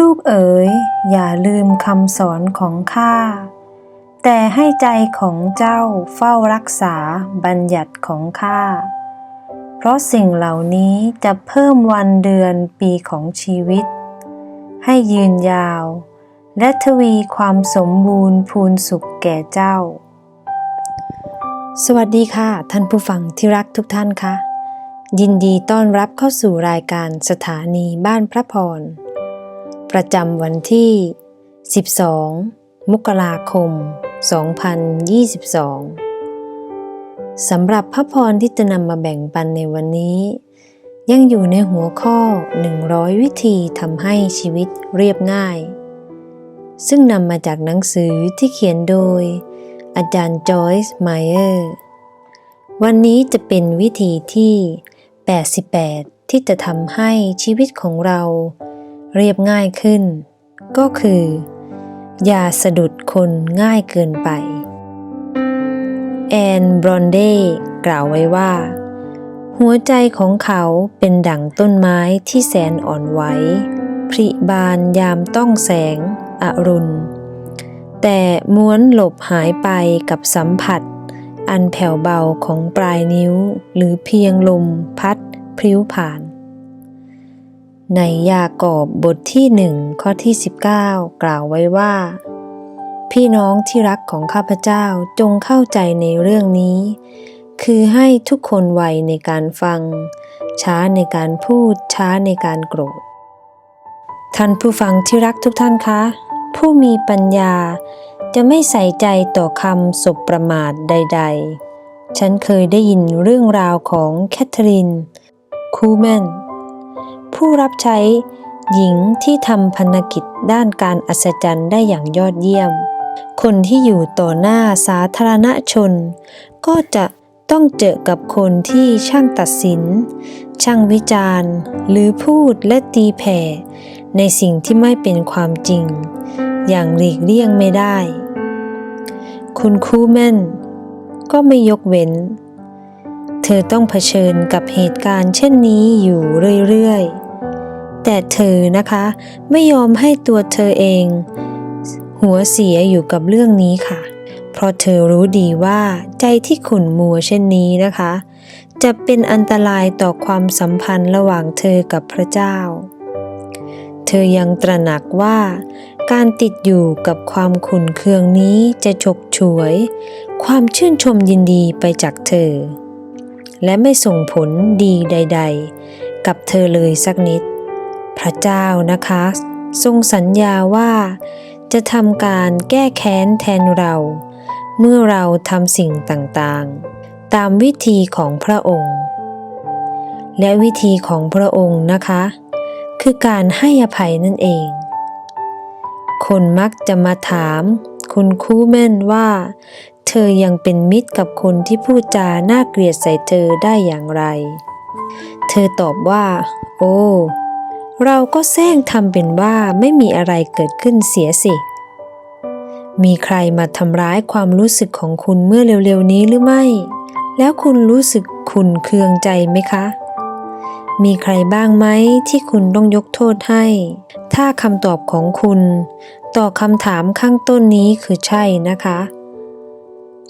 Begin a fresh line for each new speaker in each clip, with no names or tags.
ลูกเอ๋ยอย่าลืมคำสอนของข้า แต่ให้ใจของเจ้าเฝ้ารักษาบัญญัติของข้า เพราะสิ่งเหล่านี้จะเพิ่มวันเดือนปีของชีวิต ให้ยืนยาว และทวีความสมบูรณ์พูนสุขแก่เจ้า สวัสดีค่ะ ท่านผู้ฟังที่รักทุกท่านคะยินดีต้อนรับเข้าสู่รายการสถานีบ้านพระพร ประจำวันที่ 12 มกราคม 2022 สำหรับพระพรที่จะนำมาแบ่งปันในวันนี้ ยังอยู่ในหัวข้อ 100 วิธีทำให้ชีวิตเรียบง่าย ซึ่งนำมาจากหนังสือที่เขียนโดย อาจารย์จอยส์ไมเออร์วันนี้จะเป็นวิธีที่ 88 ที่จะทำให้ชีวิตของเรา เรียบง่ายขึ้น ก็คือ อย่าสะดุดคนง่ายเกินไป แอนบรอนเดกล่าวไว้ว่า หัวใจของเขาเป็นดั่งต้นไม้ที่แสนอ่อนไหวพริบานยามต้องแสงอรุณ แต่ม้วนหลบหายไปกับสัมผัส อันแผ่วเบาของปลายนิ้วหรือเพียงลมพัดพริ้วผ่าน ในยากอบบทที่หนึ่งข้อที่ 19 กล่าวไว้ว่า พี่น้องที่รักของข้าพเจ้าจงเข้าใจในเรื่องนี้ คือให้ทุกคนไวในการฟัง ช้าในการพูดช้าในการโกรธ ท่านผู้ฟังที่รักทุกท่านคะ ผู้มีปัญญาจะไม่ใส่ใจต่อคำสบประมาทใด ๆ ฉันเคยได้ยินเรื่องราวของแคทเธอรีนคูแมน ผู้รับใช้หญิงที่ทำพันกิจด้านการอัศจรรย์ได้อย่างยอดเยี่ยม คนที่อยู่ต่อหน้าสาธารณชน ก็จะต้องเจอกับคนที่ช่างตัดสิน ช่างวิจารณ์ หรือพูดและตีแผ่ ในสิ่งที่ไม่เป็นความจริง อย่างหลีกเลี่ยงไม่ได้ คุณคูแมนก็ไม่ยกเว้น เธอต้องเผชิญกับเหตุการณ์เช่นนี้อยู่เรื่อยๆ แต่เธอนะคะ ไม่ยอมให้ตัวเธอเอง หัวเสียอยู่กับเรื่องนี้ค่ะ เพราะเธอรู้ดีว่าใจที่ขุ่นมัวเช่นนี้นะคะ จะเป็นอันตรายต่อความสัมพันธ์ระหว่างเธอกับพระเจ้า เธอยังตระหนักว่าการติดอยู่กับความขุ่นเคืองนี้จะฉกฉวย ความชื่นชมยินดีไปจากเธอ และไม่ส่งผลดีใด ๆ กับเธอเลยสักนิด พระเจ้านะคะ ทรงสัญญาว่า จะทำการแก้แค้นแทนเรา เมื่อเราทำสิ่งต่างๆ ตามวิธีของพระองค์ และวิธีของพระองค์นะคะ คือการให้อภัยนั่นเอง คนมักจะมาถาม คุณคูแม่นว่าเธอยังเป็นมิตรกับคนที่พูดจาน่าเกลียดใส่เธอได้อย่างไร เธอตอบว่า โอ้ เราก็แซงทำเป็นว่าไม่มีอะไรเกิดขึ้นเสียสิ มีใครมาทำร้ายความรู้สึกของคุณเมื่อเร็วๆนี้หรือไม่ แล้วคุณรู้สึกขุนเคืองใจไหมคะ มีใครบ้างไหมที่คุณต้องยกโทษให้ ถ้าคำตอบของคุณ ต่อคำถามข้างต้นนี้คือใช่นะคะ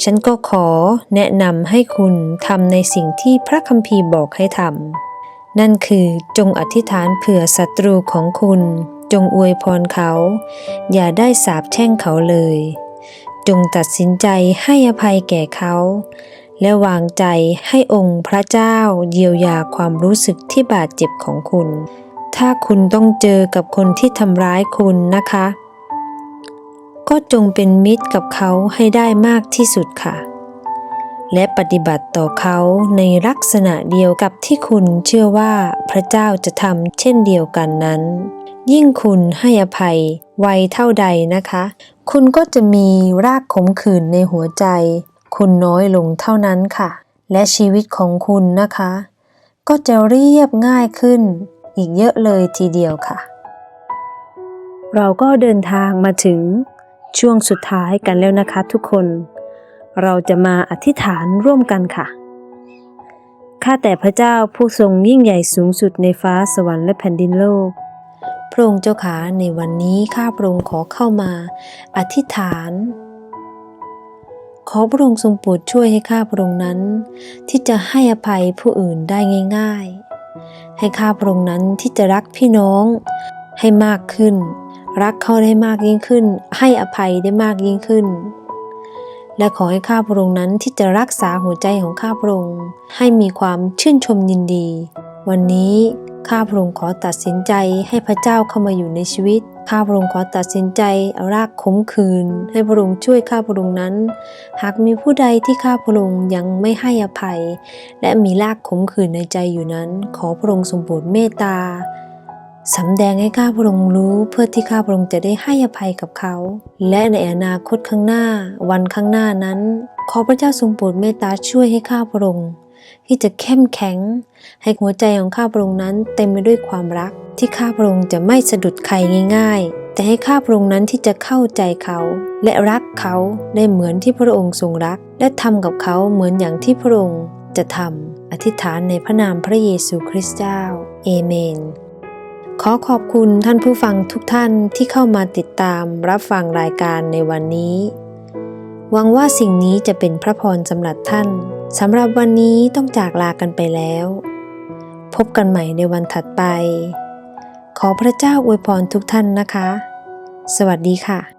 ฉันก็ขอแนะนำให้คุณทำในสิ่งที่พระคัมภีร์บอกให้ทำ นั่นคือจงอธิษฐานเผื่อศัตรูของคุณ จงอวยพรเขา อย่าได้สาปแช่งเขาเลย จงตัดสินใจให้อภัยแก่เขา และวางใจให้องค์พระเจ้าเยียวยาความรู้สึกที่บาดเจ็บของคุณ ถ้าคุณต้องเจอกับคนที่ทำร้ายคุณนะคะ ก็จงเป็นมิตรกับเขาให้ได้มากที่สุดค่ะ และปฏิบัติต่อเขาในลักษณะเดียวกับที่คุณเชื่อว่าพระเจ้าจะทำเช่นเดียวกันนั้น ยิ่งคุณให้อภัยไวเท่าใดนะคะ คุณก็จะมีรากขมขื่นในหัวใจ คุณน้อยลงเท่านั้นค่ะ และชีวิตของคุณนะคะ ก็จะเรียบง่ายขึ้น อีกเยอะเลยทีเดียวค่ะ เราก็เดินทางมาถึงช่วงสุดท้ายกันแล้วนะคะทุกคน เราจะมาอธิษฐานร่วมกันค่ะ ข้าแต่พระเจ้าผู้ทรงยิ่งใหญ่สูงสุดในฟ้าสวรรค์และแผ่นดินโลก พระองค์เจ้าขาในวันนี้ข้าพระองค์ขอเข้ามา อธิษฐาน ขอพระองค์ทรงโปรดช่วยให้ข้าพระองค์นั้น ที่จะให้อภัยผู้อื่นได้ง่าย ๆ ให้ข้าพระองค์นั้นที่จะรักพี่น้องให้มากขึ้น รักเขาได้มากยิ่งขึ้น ให้อภัยได้มากยิ่งขึ้น และขอให้ข้าพระองค์นั้นที่จะรักษาหัวใจของข้าพระองค์ให้มีความชื่นชมยินดี วันนี้ข้าพระองค์ขอตัดสินใจให้พระเจ้าเข้ามาอยู่ในชีวิต ข้าพระองค์ขอตัดสินใจเอารากขมคืน ให้พระองค์ช่วยข้าพระองค์นั้น หากมีผู้ใดที่ข้าพระองค์ยังไม่ให้อภัย และมีรากขมขืนในใจอยู่นั้น ขอพระองค์ทรงโปรดเมตตา สำแดงให้ข้าพระองค์รู้เพื่อที่ข้าพระองค์จะได้ให้อภัยกับเขา และในอนาคตข้างหน้า วันข้างหน้านั้น ขอพระเจ้าทรงโปรดเมตตาช่วยให้ข้าพระองค์ที่จะเข้มแข็ง ให้หัวใจของข้าพระองค์นั้นเต็มไปด้วยความรัก ที่ข้าพระองค์จะไม่สะดุดใครง่าย ๆ แต่ให้ข้าพระองค์นั้นที่จะเข้าใจเขา และรักเขาได้เหมือนที่พระองค์ทรงรัก และทำกับเขาเหมือนอย่างที่พระองค์จะทำอธิษฐานในพระนามพระเยซูคริสต์เจ้าเอเมน ขอขอบคุณท่านผู้ฟังทุกท่านที่เข้ามาติดตามรับฟังรายการในวันนี้ หวังว่าสิ่งนี้จะเป็นพระพรสำหรับท่านสำหรับวันนี้ต้องจากลากันไปแล้ว พบกันใหม่ในวันถัดไป ขอพระเจ้าอวยพรทุกท่านนะคะ สวัสดีค่ะ